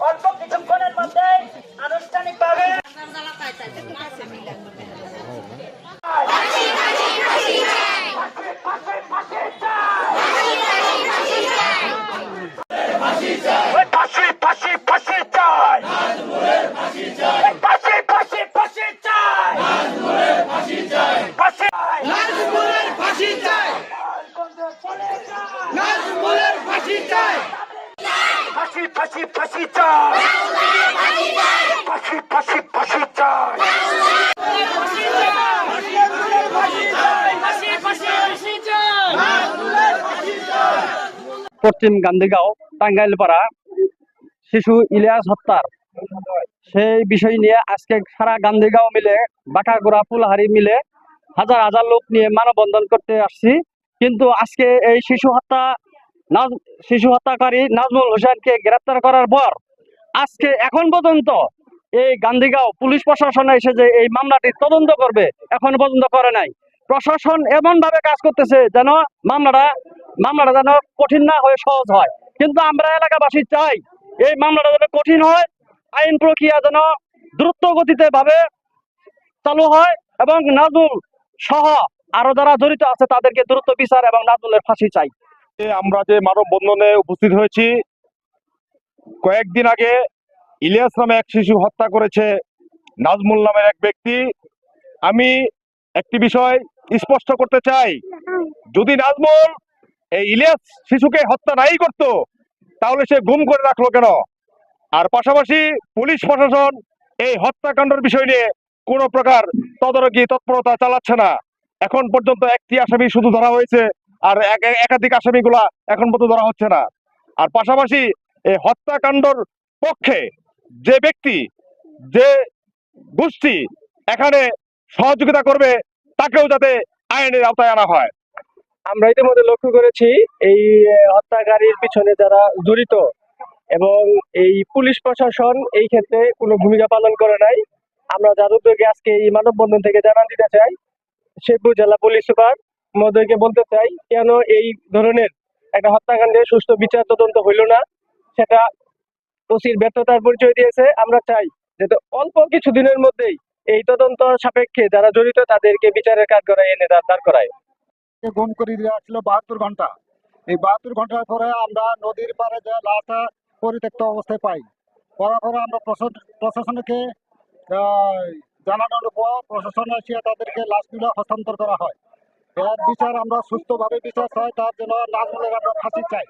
অল্প কিছুক্ষণের মধ্যে আনুষ্ঠানিকভাবে ফাঁসি ফাঁসি ফাঁসি চাই ফাঁসি ফাঁসি ফাঁসি চাই ফাঁসি নাজমুলের ফাঁসি চাই নাজমুলের পশ্চিম গান্ধীগাঁও টাঙ্গাইল পাড়া শিশু ইলিয়াস হত্যার। সেই বিষয় নিয়ে আজকে সারা গান্ধীগাঁও মিলে, বাঁকাগোড়া, ফুলহারি মিলে হাজার হাজার লোক নিয়ে মানববন্ধন করতে আসছি। কিন্তু আজকে এই শিশু হত্যা শিশু হত্যাকারী নাজমুল হোসেনকে গ্রেপ্তার করার পর আজকে এখন পর্যন্ত এই গান্ধীগাঁও পুলিশ প্রশাসন এসে যে এই মামলাটি তদন্ত করবে, এখন পর্যন্ত করে নাই। প্রশাসন এমন ভাবে কাজ করতেছে যেন মামলাটা মামলাটা যেন কঠিন না হয়ে সহজ হয়। কিন্তু আমরা এলাকাবাসী চাই এই মামলাটা যেন কঠিন হয়, আইন প্রক্রিয়া যেন দ্রুত গতিতে ভাবে চালু হয় এবং নাজমুল সহ আরও যারা জড়িত আছে তাদেরকে দ্রুত বিচার এবং নাজমুলের ফাঁসি চাই। আমরা যে মানববন্ধনে উপস্থিত হয়েছি, কয়েকদিন আগে ইলিয়াস নামে এক শিশু হত্যা করেছে নাজমুল নামের এক ব্যক্তি। আমি একটি বিষয় স্পষ্ট করতে চাই। যদি নাজমুল এই ইলিয়াস শিশুকে হত্যা নাই করত, তাহলে সে গুম করে রাখল কেন? আর পাশাপাশি পুলিশ প্রশাসন এই হত্যাকাণ্ডের বিষয় নিয়ে কোনো প্রকার তদারকি, তৎপরতা চালাচ্ছে না। এখন পর্যন্ত একটি আসামি শুধু ধরা হয়েছে আর এক- এক- একাধিক আসামিগুলা এখন পর্যন্ত ধরা হচ্ছে না। আর পাশাপাশি এই হত্যাকাণ্ডর পক্ষে যে ব্যক্তি, যে গোষ্ঠী এখানে সহযোগিতা করবে, তাকেও যাতে আইনের আওতায় আনা হয়। আমরা ইতিমধ্যে লক্ষ্য করেছি, এই হত্যাকারীর পিছনে যারা জড়িত এবং এই পুলিশ প্রশাসন এই ক্ষেত্রে কোনো ভূমিকা পালন করে নাই। আমরা যার উদ্যোগে আজকে এই মানববন্ধন থেকে জানান দিতে চাই। শেখপুর জেলা পুলিশ সুপার মহোদয়কে বলতে চাই, কেন এই ধরনের একটা হত্যাকাণ্ডে সুষ্ঠু বিচার তদন্ত হইল না? সেটা ওসির ব্যর্থতার পরিচয় দিয়েছে। আমরা চাই যাতে অল্প কিছু দিনের মধ্যেই এই তদন্ত সাপেক্ষে যারা জড়িত তাদেরকে বিচারের কাজ করায় এনে দাঁড় করায়। গুম করে দিয়ে ছিল বাহাত্তর ঘণ্টা। এই বাহাত্তর ঘণ্টার পরে আমরা নদীর পাড়ে যে লাশটা পরিত্যক্ত অবস্থায় পাই করার পরে আমরা প্রশাসন- প্রশাসনকে জানানোর পর প্রশাসন এসে তাদেরকে লাশগুলো হস্তান্তর করা হয়। এর বিচার আমরা সুস্থভাবে বিচার চাই তার জন্য নাজমুলের আমরা ফাঁসি চাই।